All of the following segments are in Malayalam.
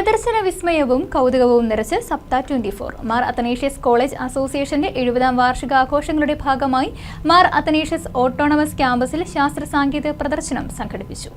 പ്രദർശന വിസ്മയവും കൗതുകവും നിറച്ച് Saptha twenty four. Mar Athanasius college അസോസിയേഷന്റെ എഴുപതാം വാർഷികാഘോഷങ്ങളുടെ ഭാഗമായി മാർ അത്തനേഷ്യസ് ഓട്ടോണമസ് ക്യാമ്പസിൽ ശാസ്ത്ര സാങ്കേതിക പ്രദർശനം സംഘടിപ്പിച്ചു.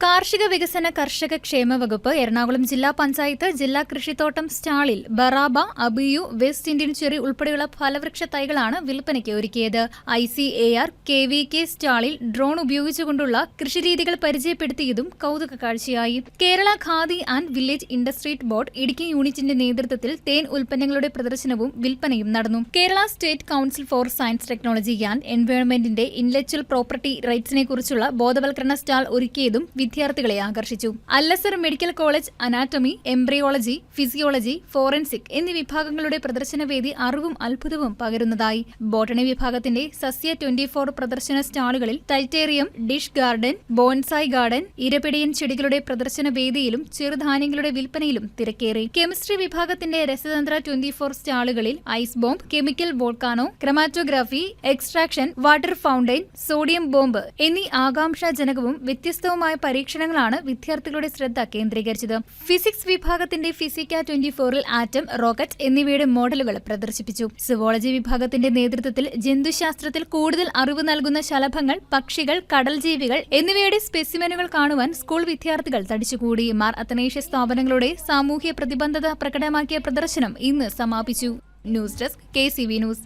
കാർഷിക വികസന കർഷക ക്ഷേമ വകുപ്പ് എറണാകുളം ജില്ലാ പഞ്ചായത്ത് ജില്ലാ കൃഷിത്തോട്ടം സ്റ്റാളിൽ ബറാബ അബിയു വെസ്റ്റ് ഇന്ത്യൻ ചെറി ഉൾപ്പെടെയുള്ള ഫലവൃക്ഷ തൈകളാണ് വിൽപ്പനയ്ക്ക് ഒരുക്കിയത്. I C A R K V K സ്റ്റാളിൽ drone ഉപയോഗിച്ചുകൊണ്ടുള്ള കൃഷിരീതികൾ പരിചയപ്പെടുത്തിയതും കൗതുക കാഴ്ചയായി. Kerala khadi and village industries board Idukki യൂണിറ്റിന്റെ നേതൃത്വത്തിൽ തേൻ ഉൽപ്പന്നങ്ങളുടെ പ്രദർശനവും വിൽപ്പനയും നടന്നു. Kerala state council for science technology and എൻവയോൺമെന്റിന്റെ intellectual property റൈറ്റ്സിനെ കുറിച്ചുള്ള ബോധവൽക്കരണ സ്റ്റാൾ ഒരുക്കിയതും വിദ്യാർത്ഥികളെ ആകർഷിച്ചു. Al Azhar medical college anatomy embryology physiology forensic എന്നീ വിഭാഗങ്ങളുടെ പ്രദർശനവേദി അറിവും അത്ഭുതവും പകരുന്നതായി. ബോട്ടണി വിഭാഗത്തിന്റെ സസ്യ ട്വന്റി ഫോർ പ്രദർശന സ്റ്റാളുകളിൽ terrarium dish garden bonsai garden ഇരപിടിയൻ ചെടികളുടെ പ്രദർശന വേദിയിലും ചെറുധാന്യങ്ങളുടെ വിൽപ്പനയിലും തിരക്കേറി. കെമിസ്ട്രി വിഭാഗത്തിന്റെ രസതന്ത്ര twenty four സ്റ്റാളുകളിൽ ice bomb chemical volcano chromatography extraction water fountain sodium bomb എന്നീ ആകാംക്ഷാജനകവും വ്യത്യസ്തവുമായ പരീക്ഷണങ്ങളാണ് വിദ്യാർത്ഥികളുടെ ശ്രദ്ധ കേന്ദ്രീകരിച്ചത്. ഫിസിക്സ് വിഭാഗത്തിന്റെ ഫിസിക്ക ട്വന്റി ഫോറിൽ ആറ്റം റോക്കറ്റ് എന്നിവയുടെ മോഡലുകൾ പ്രദർശിപ്പിച്ചു. സുവോളജി വിഭാഗത്തിന്റെ നേതൃത്വത്തിൽ ജന്തുശാസ്ത്രത്തിൽ കൂടുതൽ അറിവ് നൽകുന്ന ശലഭങ്ങൾ പക്ഷികൾ കടൽ ജീവികൾ എന്നിവയുടെ സ്പെസിമെനുകൾ കാണുവാൻ സ്കൂൾ വിദ്യാർത്ഥികൾ തടിച്ചുകൂടി. മാർ അത്തനേഷ്യ സ്ഥാപനങ്ങളുടെ സാമൂഹ്യ പ്രതിബദ്ധത പ്രകടമാക്കിയ പ്രദർശനം ഇന്ന് സമാപിച്ചു. News desk K news.